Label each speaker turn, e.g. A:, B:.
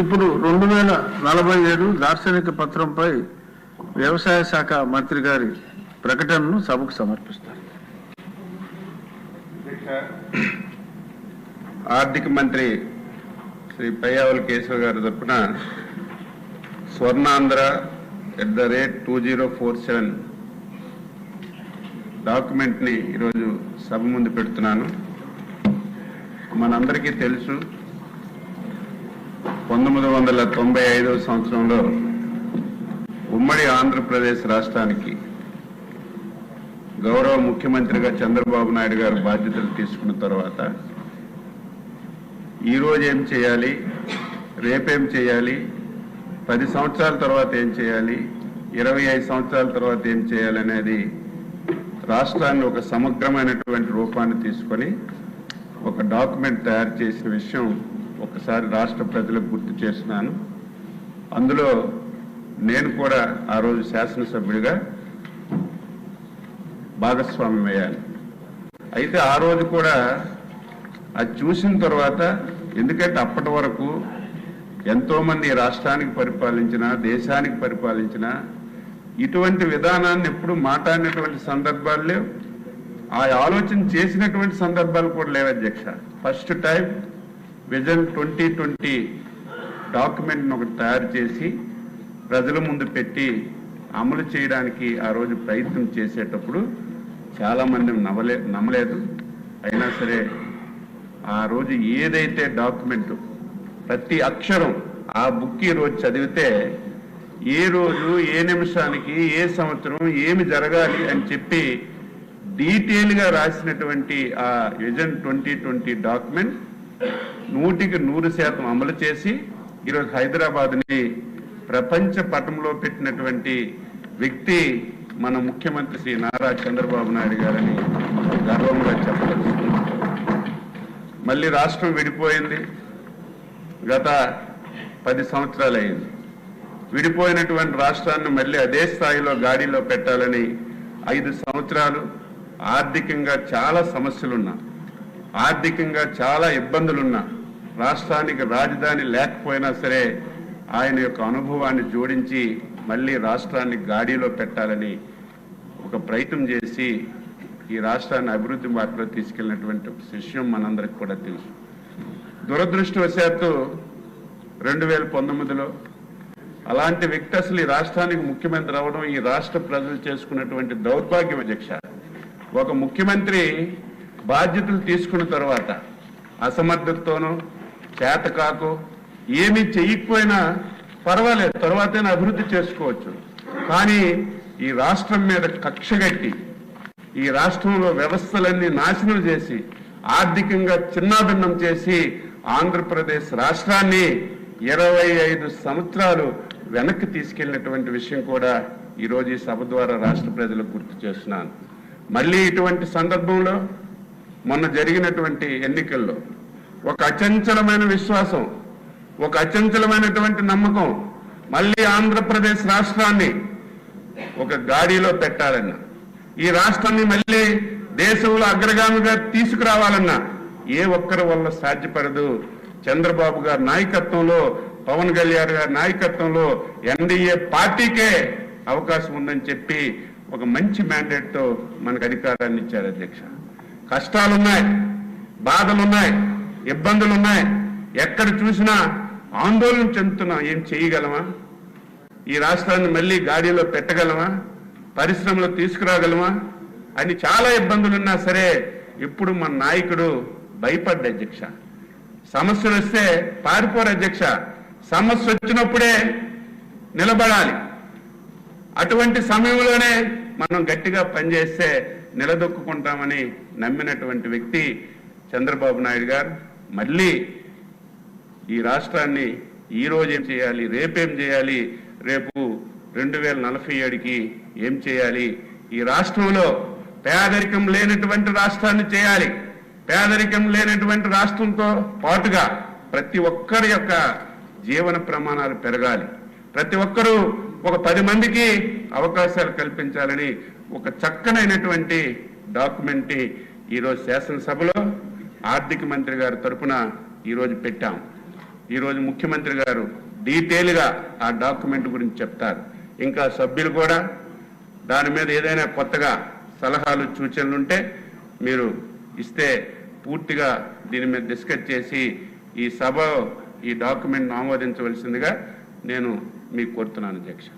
A: ఇప్పుడు రెండు వేల నలభై ఏడు దార్శనిక పత్రంపై వ్యవసాయ శాఖ మంత్రి గారి ప్రకటనను సభకు సమర్పిస్తారు.
B: ఆర్థిక మంత్రి శ్రీ పయ్యావల్ కేశవ గారి తరఫున Swarnandhra at the rate two zero four seven డాక్యుమెంట్ని ఈరోజు సభ ముందు పెడుతున్నాను. మనందరికీ తెలుసు పంతొమ్మిది వందల తొంభై ఐదవ సంవత్సరంలో ఉమ్మడి ఆంధ్రప్రదేశ్ రాష్ట్రానికి గౌరవ ముఖ్యమంత్రిగా చంద్రబాబు నాయుడు గారు బాధ్యతలు తీసుకున్న తర్వాత ఈ ఏం చేయాలి? రేపేం చేయాలి? పది సంవత్సరాల తర్వాత ఏం చేయాలి? ఇరవై ఐదు సంవత్సరాల తర్వాత ఏం చేయాలి అనేది రాష్ట్రాన్ని ఒక సమగ్రమైనటువంటి రూపాన్ని తీసుకొని ఒక డాక్యుమెంట్ తయారు చేసిన విషయం ఒకసారి రాష్ట్ర ప్రజలకు గుర్తు చేస్తున్నాను. అందులో నేను కూడా ఆ రోజు శాసనసభ్యుడిగా భాగస్వామ్యం అయ్యాను. అయితే ఆ రోజు కూడా అది చూసిన తర్వాత ఎందుకంటే అప్పటి వరకు ఎంతోమంది రాష్ట్రానికి పరిపాలించిన దేశానికి పరిపాలించిన ఇటువంటి విధానాన్ని ఎప్పుడు మాట్లాడినటువంటి సందర్భాలు లేవు. ఆ ఆలోచన చేసినటువంటి సందర్భాలు కూడా లేవు అధ్యక్ష. First time vision twenty twenty డాక్యుమెంట్ను ఒకటి తయారు చేసి ప్రజల ముందు పెట్టి అమలు చేయడానికి ఆ రోజు ప్రయత్నం చేసేటప్పుడు చాలామంది నమ్మలే నమ్మలేదు. అయినా సరే ఆ రోజు ఏదైతే డాక్యుమెంట్ ప్రతి అక్షరం ఆ బుక్ ఈ రోజు చదివితే ఏ రోజు ఏ నిమిషానికి ఏ సంవత్సరం ఏమి జరగాలి అని చెప్పి డీటెయిల్గా రాసినటువంటి ఆ విజన్ ట్వంటీ ట్వంటీ డాక్యుమెంట్ నూటికి నూరు శాతం అమలు చేసి ఈరోజు హైదరాబాద్ని ప్రపంచ పటంలో పెట్టినటువంటి వ్యక్తి మన ముఖ్యమంత్రి శ్రీ నారా చంద్రబాబు నాయుడు గారని గర్వంగా చెప్పవచ్చు మళ్ళీ రాష్ట్రం విడిపోయింది. గత పది సంవత్సరాలు అయింది. విడిపోయినటువంటి రాష్ట్రాన్ని మళ్ళీ అదే స్థాయిలో గాడిలో పెట్టాలని ఐదు సంవత్సరాలు ఆర్థికంగా చాలా సమస్యలున్నాయి. ఆర్థికంగా చాలా ఇబ్బందులున్నా రాష్ట్రానికి రాజధాని లేకపోయినా సరే ఆయన యొక్క అనుభవాన్ని జోడించి మళ్ళీ రాష్ట్రాన్ని గాడిలో పెట్టాలని ఒక ప్రయత్నం చేసి ఈ రాష్ట్రాన్ని అభివృద్ధి మార్పులో తీసుకెళ్ళినటువంటి శిష్యం విషయం మనందరికి కూడా తెలుసు. దురదృష్టవశాత్తు రెండు వేల పంతొమ్మిదిలో అలాంటి వ్యక్తి అసలు ఈ రాష్ట్రానికి ముఖ్యమంత్రి అవ్వడం ఈ రాష్ట్ర ప్రజలు చేసుకున్నటువంటి దౌర్భాగ్యం అధ్యక్ష ఒక ముఖ్యమంత్రి బాధ్యతలు తీసుకున్న తర్వాత అసమర్థతతోనూ చేతకాకు ఏమీ చెయ్యకపోయినా పర్వాలేదు తర్వాతైనా అభివృద్ధి చేసుకోవచ్చు. కానీ ఈ రాష్ట్రం మీద కక్షగట్టి ఈ రాష్ట్రంలో వ్యవస్థలన్నీ నాశనం చేసి ఆర్థికంగా చిన్నాభిన్నం చేసి ఆంధ్రప్రదేశ్ రాష్ట్రాన్ని ఇరవై ఐదు సంవత్సరాలు వెనక్కి తీసుకెళ్ళినటువంటి విషయం కూడా ఈరోజు ఈ సభ ద్వారా రాష్ట్ర ప్రజలకు గుర్తు చేస్తున్నాను. మళ్ళీ ఇటువంటి సందర్భంలో మొన్న జరిగినటువంటి ఎన్నికల్లో ఒక అచంచలమైన విశ్వాసం ఒక అచంచలమైనటువంటి నమ్మకం మళ్ళీ ఆంధ్రప్రదేశ్ రాష్ట్రాన్ని ఒక గాడిలో పెట్టాలన్నా ఈ రాష్ట్రాన్ని మళ్ళీ దేశంలో అగ్రగామిగా తీసుకురావాలన్నా ఏ ఒక్కరి వల్ల సాధ్యపడదు. చంద్రబాబు గారి నాయకత్వంలో పవన్ కళ్యాణ్ గారి నాయకత్వంలో ఎన్డీఏ పార్టీకే అవకాశం ఉందని చెప్పి ఒక మంచి మ్యాండేట్తో మనకు అధికారాన్ని ఇచ్చారు అధ్యక్ష. కష్టాలున్నాయి బాధలున్నాయి ఇబ్బందులున్నాయి. ఎక్కడ చూసినా ఆందోళన చెందుతున్నాం ఏం చేయగలమా? ఈ రాష్ట్రాన్ని మళ్ళీ గాడిలో పెట్టగలమా? పరిశ్రమలు తీసుకురాగలమా? అని చాలా ఇబ్బందులున్నా సరే ఇప్పుడు మన నాయకుడు భయపడ్డ అధ్యక్ష. సమస్యలు వస్తే పారిపోరు అధ్యక్ష. సమస్య వచ్చినప్పుడే నిలబడాలి. అటువంటి సమయంలోనే మనం గట్టిగా పనిచేస్తే నిలదొక్కుంటామని నమ్మినటువంటి వ్యక్తి చంద్రబాబు నాయుడు గారు. మళ్ళీ ఈ రాష్ట్రాన్ని ఈ ఏం చేయాలి రేపేం చేయాలి రేపు రెండు వేల నలభై ఏడుకి ఏం చేయాలి? ఈ రాష్ట్రంలో పేదరికం లేనటువంటి రాష్ట్రాన్ని చేయాలి. పేదరికం లేనటువంటి రాష్ట్రంతో పాటుగా ప్రతి ఒక్కరి యొక్క జీవన ప్రమాణాలు పెరగాలి. ప్రతి ఒక్కరూ ఒక పది మందికి అవకాశాలు కల్పించాలని ఒక చక్కనైనటువంటి డాక్యుమెంట్ ఈరోజు శాసనసభలో ఆర్థిక మంత్రి గారి తరఫున ఈరోజు పెట్టాం. ఈరోజు ముఖ్యమంత్రి గారు డీటెయిల్గా ఆ డాక్యుమెంట్ గురించి చెప్తారు. ఇంకా సభ్యులు కూడా దాని మీద ఏదైనా కొత్తగా సలహాలు సూచనలు ఉంటే మీరు ఇస్తే పూర్తిగా దీని మీద డిస్కస్ చేసి ఈ సభ ఈ డాక్యుమెంట్ను ఆమోదించవలసిందిగా నేను మీకు కోరుతున్నాను అధ్యక్ష.